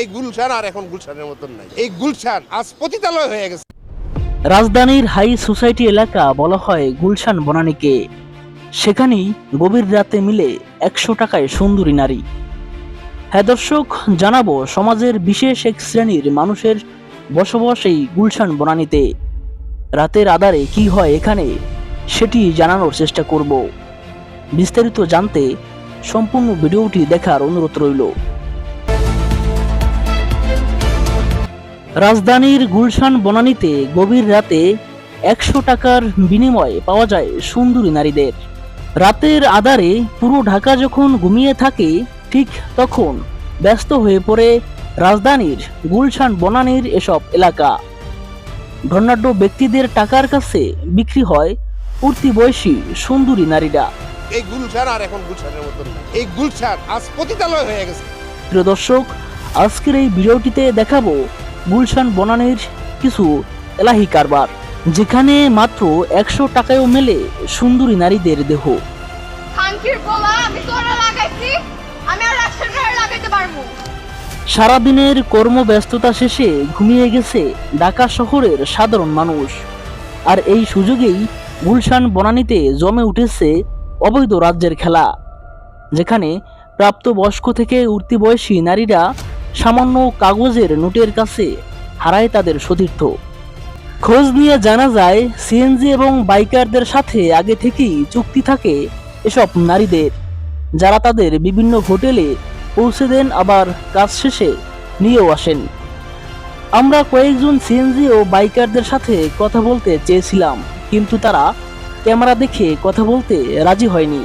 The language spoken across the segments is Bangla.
এই গুলশান আর এখন গুলশানের মতন নাই। এই গুলশান আজ পতিতালয় হয়ে গেছে। রাজধানীর হাই সোসাইটি এলাকা বলা হয় গুলশান বনানীকে। সেখানেই গভীর রাতে মিলে একশো টাকায় সুন্দরী নারী। হ্যাঁ দর্শক, জানাব সমাজের বিশেষ এক শ্রেণির মানুষের বসবাস এই গুলশান বনানীতে। রাতের আধারে কি হয় এখানে, সেটি জানানোর চেষ্টা করব। বিস্তারিত জানতে সম্পূর্ণ ভিডিওটি দেখার অনুরোধ রইল। রাজধানীর গুলশান বনানীতে গভীর রাতে একশো টাকার বিনিময়ে পাওয়া যায় সুন্দরী নারীদের। রাতের আধারে পুরো ঢাকা যখন ঘুমিয়ে থাকে ঠিক তখন ব্যস্ত হয়ে পড়ে রাজধানীর গুলশান বনানীর এসব এলাকা। ধনাঢ্য ব্যক্তিদের টাকার কাছে বিক্রি হয় উঠতি বয়সী সুন্দরী নারীরা। এই গুলশান আর এখন গুলশানের মতন এই গুলশান আজ পতিতালয় হয়ে গেছে। প্রিয় দর্শক আজকের এই ভিডিওটিতে দেখাবো গুলশান বনানীর কিছু এলাহি কারবার যেখানে মাত্র একশো টাকায়ও মেলে সুন্দরী নারীদের দেহ। সারাদিনের কর্মব্যস্ততা শেষে ঘুমিয়ে গেছে ঢাকা শহরের সাধারণ মানুষ। আর এই সুযোগেই গুলশান বনানীতে জমে উঠেছে অবৈধ রাজ্যের খেলা যেখানে প্রাপ্তবয়স্ক থেকে উঠতি বয়সী নারীরা সামান্য কাগজের নোটের কাছে হারায় তাদের সতীর্থ। খোঁজ নিয়ে জানা যায় সিএনজি এবং বাইকারদের সাথে আগে থেকেই চুক্তি থাকে এসব নারীদের। যারা তাদের বিভিন্ন হোটেলে পৌঁছে দেন, আবার কাজ শেষে নিয়েও আসেন। আমরা কয়েকজন সিএনজি ও বাইকারদের সাথে কথা বলতে চেয়েছিলাম, কিন্তু তারা ক্যামেরা দেখে কথা বলতে রাজি হয়নি।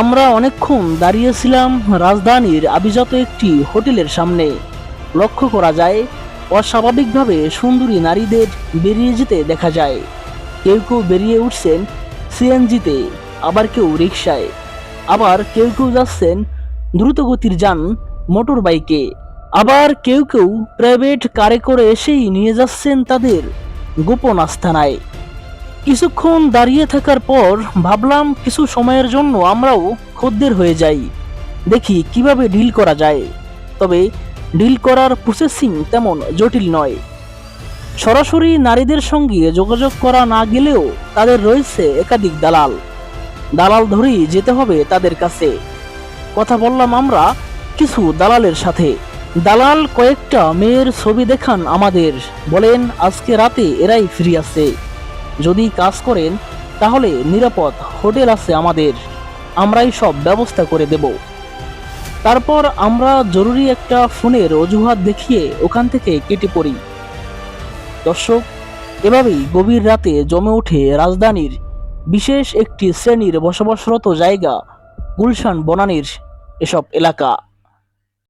আমরা অনেকক্ষণ দাঁড়িয়েছিলাম রাজধানীর আবিজাত একটি হোটেলের সামনে। লক্ষ্য করা যায়, অস্বাভাবিকভাবে সুন্দরী নারীদের বেরিয়ে যেতে দেখা যায়। কেউ কেউ বেরিয়ে উঠছেন সিএনজিতে, আবার কেউ রিক্সায় আবার কেউ কেউ যাচ্ছেন দ্রুতগতির যান মোটর বাইকে আবার কেউ কেউ প্রাইভেট কারে করে এসেই নিয়ে যাচ্ছেন তাদের গোপন আস্থানায়। কিছুক্ষণ দাঁড়িয়ে থাকার পর ভাবলাম কিছু সময়ের জন্য আমরাও খদ্দের হয়ে যাই। দেখি কীভাবে ডিল করা যায়। তবে ডিল করার প্রসেসিং তেমন জটিল নয়। সরাসরি নারীদের সঙ্গে যোগাযোগ করা না গেলেও তাদের রয়েছে একাধিক দালাল। দালাল ধরেই যেতে হবে তাদের কাছে। কথা বললাম আমরা কিছু দালালের সাথে। দালাল কয়েকটা মেয়ের ছবি দেখান আমাদের। বলেন, আজকে রাতে এরাই ফ্রি আছে যদি কাজ করেন, তাহলে নিরাপদ হোটেল আছে আমাদের। আমরাই সব ব্যবস্থা করে দেব। তারপর আমরা জরুরি একটা ফোনের অজুহাত দেখিয়ে ওখান থেকে কেটে পড়ি। দর্শক, এভাবেই গভীর রাতে জমে ওঠে রাজধানীর বিশেষ একটি শ্রেণির বসবাসরত জায়গা, গুলশান বনানীর এসব এলাকা।